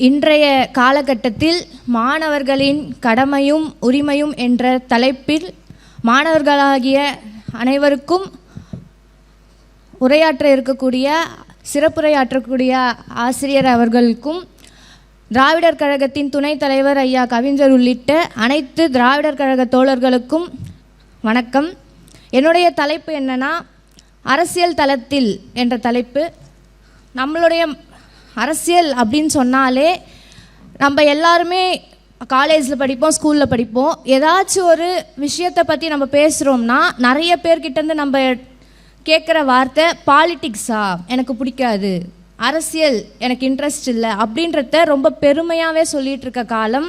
இன்றைய காலகட்டத்தில் மாணவர்களின் கடமையும் உரிமையும் என்ற தலைப்பில் மாணவர்களாகிய அனைவருக்கும் உரையாற்ற இருக்கக்கூடிய சிறப்புரையாற்றக்கூடிய ஆசிரியர் அவர்களுக்கும் திராவிடர் கழகத்தின் துணைத் தலைவர் ஐயா கவிஞர் உள்ளிட்ட அனைத்து திராவிடர் கழக தோழர்களுக்கும் வணக்கம். என்னுடைய தலைப்பு என்னன்னா அரசியல் தளத்தில் என்ற தலைப்பு. நம்மளுடைய அரசியல் அப்படின்னு சொன்னாலே நம்ம எல்லாருமே காலேஜில் படிப்போம் ஸ்கூலில் படிப்போம். ஏதாச்சும் ஒரு விஷயத்தை பற்றி நம்ம பேசுகிறோம்னா நிறைய பேர்கிட்டேருந்து நம்ம கேட்குற வார்த்தை பாலிட்டிக்ஸா எனக்கு பிடிக்காது. அரசியல் எனக்கு இன்ட்ரெஸ்ட் இல்லை. அப்படின்றத ரொம்ப பெருமையாகவே சொல்லிகிட்ருக்க இருக்க காலம்.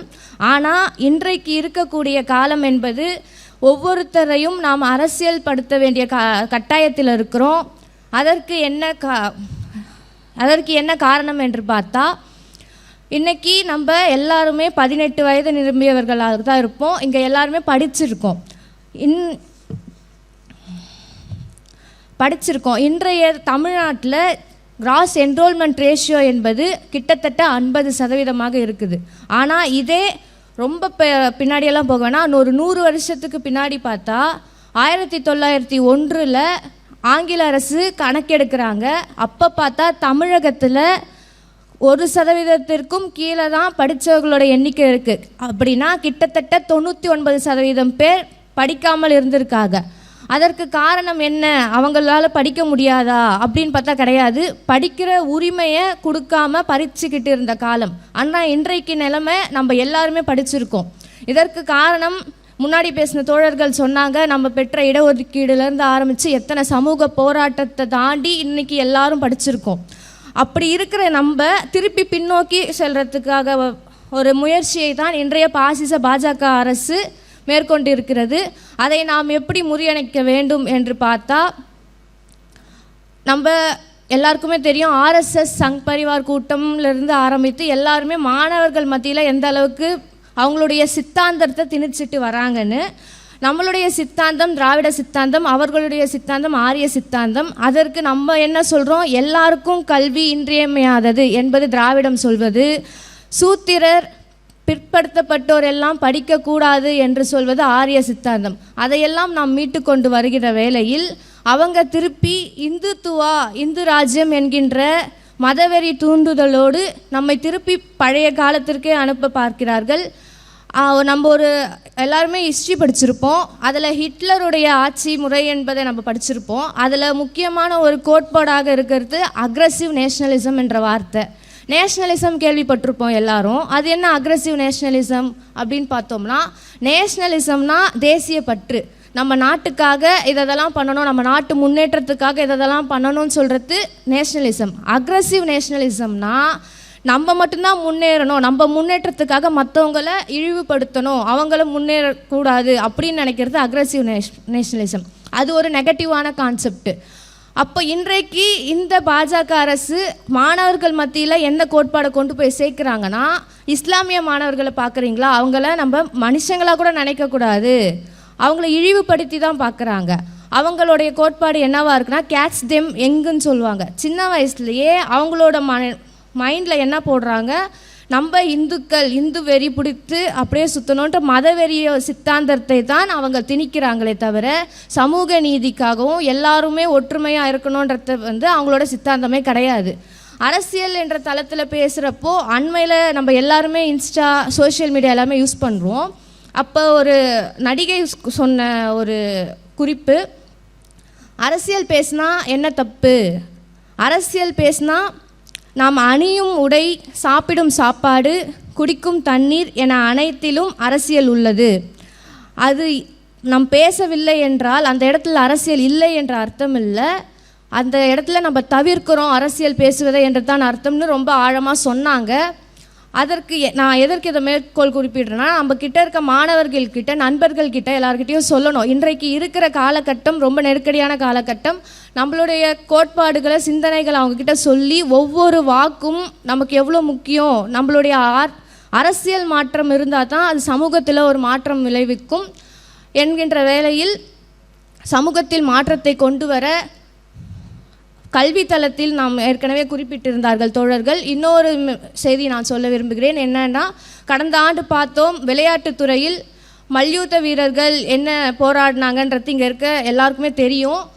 ஆனால் இன்றைக்கு இருக்கக்கூடிய காலம் என்பது ஒவ்வொருத்தரையும் நாம் அரசியல் படுத்த வேண்டிய க கட்டாயத்தில் இருக்கிறோம். அதற்கு என்ன கா அதற்கு என்ன காரணம் என்று பார்த்தா இன்னைக்கு நம்ம எல்லாருமே பதினெட்டு வயது நிரம்பியவர்களாக தான் இருப்போம். இங்கே எல்லாருமே படிச்சிருக்கோம். இன் படிச்சிருக்கோம். இன்றைய தமிழ்நாட்டில் கிராஸ் என்ரோல்மெண்ட் ரேஷியோ என்பது கிட்டத்தட்ட ஐம்பது சதவீதமாக இருக்குது. ஆனால் இதே ரொம்ப பின்னாடியெல்லாம் போக வேணாம் ஒரு நூறு வருஷத்துக்கு பின்னாடி பார்த்தா ஆயிரத்தி தொள்ளாயிரத்தி ஒன்றில் ஆங்கில அரசு கணக்கெடுக்கிறாங்க. அப்போ பார்த்தா தமிழகத்தில் ஒரு சதவீதத்திற்கும் கீழே தான் படித்தவர்களோட எண்ணிக்கை இருக்குது அப்படின்னா கிட்டத்தட்ட தொண்ணூற்றி ஒன்பது சதவீதம் பேர் படிக்காமல் இருந்திருக்காங்க. அதற்கு காரணம் என்ன? அவங்களால படிக்க முடியாதா? அப்படின்னு பார்த்தா கிடையாது. படிக்கிற உரிமையை கொடுக்காம பறிச்சுக்கிட்டு இருந்த காலம். ஆனால் இன்றைக்கு நிலைமை நம்ம எல்லாருமே படிச்சிருக்கோம். இதற்கு காரணம் முன்னாடி பேசின தோழர்கள் சொன்னாங்க நம்ம பெற்ற இடஒதுக்கீடுலேருந்து ஆரம்பித்து எத்தனை சமூக போராட்டத்தை தாண்டி இன்னைக்கு எல்லாரும் படிச்சிருக்கோம். அப்படி இருக்கிற நம்ம திருப்பி பின்னோக்கி செல்றதுக்காக ஒரு முயற்சியை தான் இன்றைய பாசிச பாஜக அரசு மேற்கொண்டிருக்கிறது. அதை நாம் எப்படி முறியணைக்க வேண்டும் என்று பார்த்தா நம்ம எல்லாருக்குமே தெரியும் ஆர்எஸ்எஸ் சங் பரிவார் கூட்டம்ல இருந்து ஆரம்பித்து எல்லாருமே மாணவர்கள் மத்தியில் எந்த அளவுக்கு அவங்களுடைய சித்தாந்தத்தை திணிச்சிட்டு வராங்கன்னு நம்மளுடைய சித்தாந்தம் திராவிட சித்தாந்தம் அவர்களுடைய சித்தாந்தம் ஆரிய சித்தாந்தம் அதற்கு நம்ம என்ன சொல்கிறோம் எல்லாருக்கும் கல்வி இன்றியமையாதது என்பது திராவிடம் சொல்வது. சூத்திரர் பிற்படுத்தப்பட்டோர் எல்லாம் படிக்கக்கூடாது என்று சொல்வது ஆரிய சித்தாந்தம். அதையெல்லாம் நாம் மீட்டு கொண்டு வருகிற வேளையில் அவங்க திருப்பி இந்துத்துவா இந்து ராஜ்யம் என்கின்ற மதவெறி தூண்டுதலோடு நம்மை திருப்பி பழைய காலத்திற்கே அனுப்ப பார்க்கிறார்கள். நம்ம ஒரு எல்லாருமே ஹிஸ்ட்ரி படிச்சிருப்போம். அதில் ஹிட்லருடைய ஆட்சி முறை என்பதை நம்ம படிச்சிருப்போம். அதில் முக்கியமான ஒரு கோட்பாடாக இருக்கிறது அக்ரஸிவ் நேஷனலிசம் என்ற வார்த்தை. நேஷ்னலிசம் கேள்விப்பட்டிருப்போம் எல்லாரும். அது என்ன அக்ரஸிவ் நேஷ்னலிசம் அப்படின்னு பார்த்தோம்னா நேஷ்னலிசம்னா தேசிய பற்று. நம்ம நாட்டுக்காக இதெல்லாம் பண்ணணும் நம்ம நாட்டு முன்னேற்றத்துக்காக இதெல்லாம் பண்ணணும்னு சொல்கிறது நேஷ்னலிசம் அக்ரஸிவ் நேஷ்னலிசம்னா நம்ம மட்டும்தான் முன்னேறணும் நம்ம முன்னேற்றத்துக்காக மற்றவங்களை இழிவுபடுத்தணும் அவங்கள முன்னேறக்கூடாது அப்படின்னு நினைக்கிறது அக்ரஸிவ் நேஷ் நேஷ்னலிசம் அது ஒரு நெகட்டிவான கான்செப்ட் அப்போ இன்றைக்கு இந்த பாஜக அரசு மாணவர்கள் மத்தியில் என்ன கோட்பாடை கொண்டு போய் சேர்க்குறாங்கன்னா இஸ்லாமிய மாணவர்களை பார்க்குறீங்களா? அவங்கள நம்ம மனுஷங்களாக கூட நினைக்கக்கூடாது. அவங்கள இழிவுபடுத்தி தான் பார்க்குறாங்க. அவங்களுடைய கோட்பாடு என்னவா இருக்குன்னா கேட்ச் தெம் எங்குன்னு சொல்லுவாங்க. சின்ன வயசுலயே அவங்களோட ம மைண்டில் என்ன போடுறாங்க? நம்ம இந்துக்கள் இந்து வெறி பிடித்து அப்படியே சுற்றணுன்ட்டு மதவெறிய சித்தாந்தத்தை தான் அவங்க திணிக்கிறாங்களே தவிர சமூக நீதிக்காகவும் எல்லாருமே ஒற்றுமையாக இருக்கணுன்றது வந்து அவங்களோட சித்தாந்தமே கிடையாது. அரசியல் என்ற தளத்தில் பேசுகிறப்போ அண்மையில் நம்ம எல்லாருமே இன்ஸ்டா சோஷியல் மீடியா எல்லாமே யூஸ் பண்ணுறோம் அப்போ ஒரு நடிகை சொன்ன ஒரு குறிப்பு. அரசியல் பேசினா என்ன தப்பு? அரசியல் பேசினா நாம் அணியும் உடை சாப்பிடும் சாப்பாடு குடிக்கும் தண்ணீர் என அனைத்திலும் அரசியல் உள்ளது. அது நாம் பேசவில்லை என்றால் அந்த இடத்துல அரசியல் இல்லை என்ற அர்த்தம் இல்லை. அந்த இடத்துல நம்ம தவிர்க்கிறோம் அரசியல் பேசுவதை என்று தான் அர்த்தம்னு ரொம்ப ஆழமாக சொன்னாங்க. அதற்கு எ- நான் எதற்கு இதை மேற்கோள் குறிப்பிடுறேன்னா நம்ம கிட்ட இருக்க மாணவர்கள் கிட்ட நண்பர்கள் கிட்ட சொல்லணும். இன்றைக்கு இருக்கிற காலகட்டம் ரொம்ப நெருக்கடியான காலகட்டம். நம்மளுடைய கோட்பாடுகளை சிந்தனைகளை அவங்க கிட்ட சொல்லி ஒவ்வொரு வாக்கும் நமக்கு எவ்வளோ முக்கியம்? நம்மளுடைய ஆர் அரசியல் மாற்றம் இருந்தால் தான் அது சமூகத்தில் ஒரு மாற்றம் விளைவிக்கும். என்கின்ற வேளையில் சமூகத்தில் மாற்றத்தை கொண்டு வர கல்வி தளத்தில் நாம் ஏற்கனவே குறிப்பிட்டிருந்தார்கள் தோழர்கள். இன்னொரு செய்தி நான் சொல்ல விரும்புகிறேன். என்னன்னா கடந்த ஆண்டு பார்த்தோம் விளையாட்டுத் துறையில் மல்யுத்த வீரர்கள் என்ன போராடினாங்கன்றது இங்கே இருக்க எல்லாருக்குமே தெரியும்.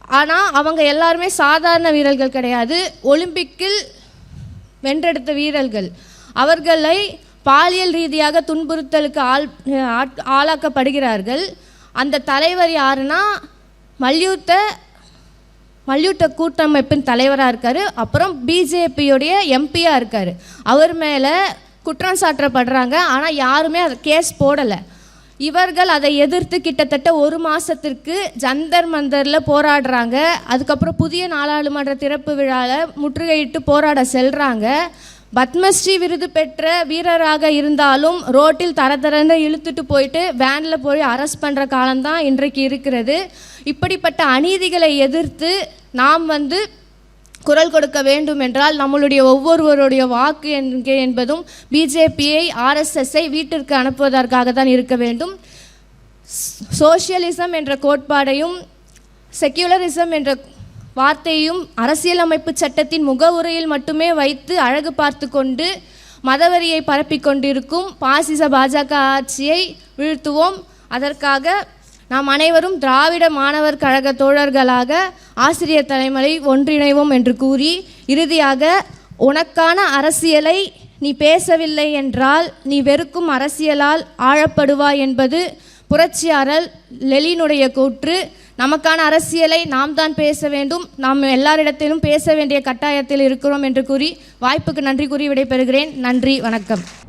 ஆனால் அவங்க எல்லாருமே சாதாரண வீரர்கள் கிடையாது. ஒலிம்பிக்கில் வென்றெடுத்த வீரர்கள். அவர்களை பாலியல் ரீதியாக துன்புறுத்தலுக்கு ஆள் ஆட்- ஆளாக்கப்படுகிறார்கள். அந்த தலைவர் யாருன்னா மல்யுத்த மல்யுத்த கூட்டமைப்பின் தலைவராக இருக்கார். அப்புறம் பிஜேபியோடைய எம்பியாக இருக்கார். அவர் மேலே குற்றம் சாட்டப்படுறாங்க ஆனால் யாருமே அதை கேஸ் போடலை. இவர்கள் அதை எதிர்த்து கிட்டத்தட்ட ஒரு மாதத்திற்கு ஜந்தர் மந்தரில் போராடுறாங்க. அதுக்கப்புறம் புதிய நாடாளுமன்ற திறப்பு விழாவில் முற்றுகையிட்டு போராட செல்கிறாங்க பத்மஸ்ரீ விருது பெற்ற வீரராக இருந்தாலும் ரோட்டில் தர தரன்னு இழுத்துட்டு போயிட்டு வேனில் போய் அரெஸ்ட் பண்ணுற காலம்தான் இன்றைக்கு இருக்கிறது. இப்படிப்பட்ட அநீதிகளை எதிர்த்து நாம் வந்து குரல் கொடுக்க வேண்டும் என்றால் நம்மளுடைய ஒவ்வொருவருடைய வாக்கு என்பதும் பிஜேபியை ஆர்எஸ்எஸ்ஐ வீட்டிற்கு அனுப்புவதற்காக தான் இருக்க வேண்டும். சோஷியலிசம் என்ற கோட்பாடையும் செக்யுலரிசம் என்ற வார்த்தையும் அரசியலமைப்பு சட்டத்தின் முகவுரையில் மட்டுமே வைத்து அழகு பார்த்து கொண்டு மதவெறியை பரப்பிக் கொண்டிருக்கும் பாசிச பாஜக ஆட்சியை வீழ்த்துவோம். அதற்காக நாம் அனைவரும் திராவிட மாணவர் கழக தோழர்களாக ஆசிரியர் தலைமுறை ஒன்றிணைவோம் என்று கூறி இறுதியாக உனக்கான அரசியலை நீ பேசவில்லை என்றால் நீ வெறுக்கும் அரசியலால் ஆழப்படுவாய் என்பது புரட்சியாளர் லெலினுடைய கூற்று. நமக்கான அரசியலை நாம் தான் பேச வேண்டும். நாம் எல்லாரிடத்திலும் பேச வேண்டிய கட்டாயத்தில் இருக்கிறோம் என்று கூறி வாய்ப்புக்கு நன்றி கூறி விடைபெறுகிறேன். நன்றி வணக்கம்.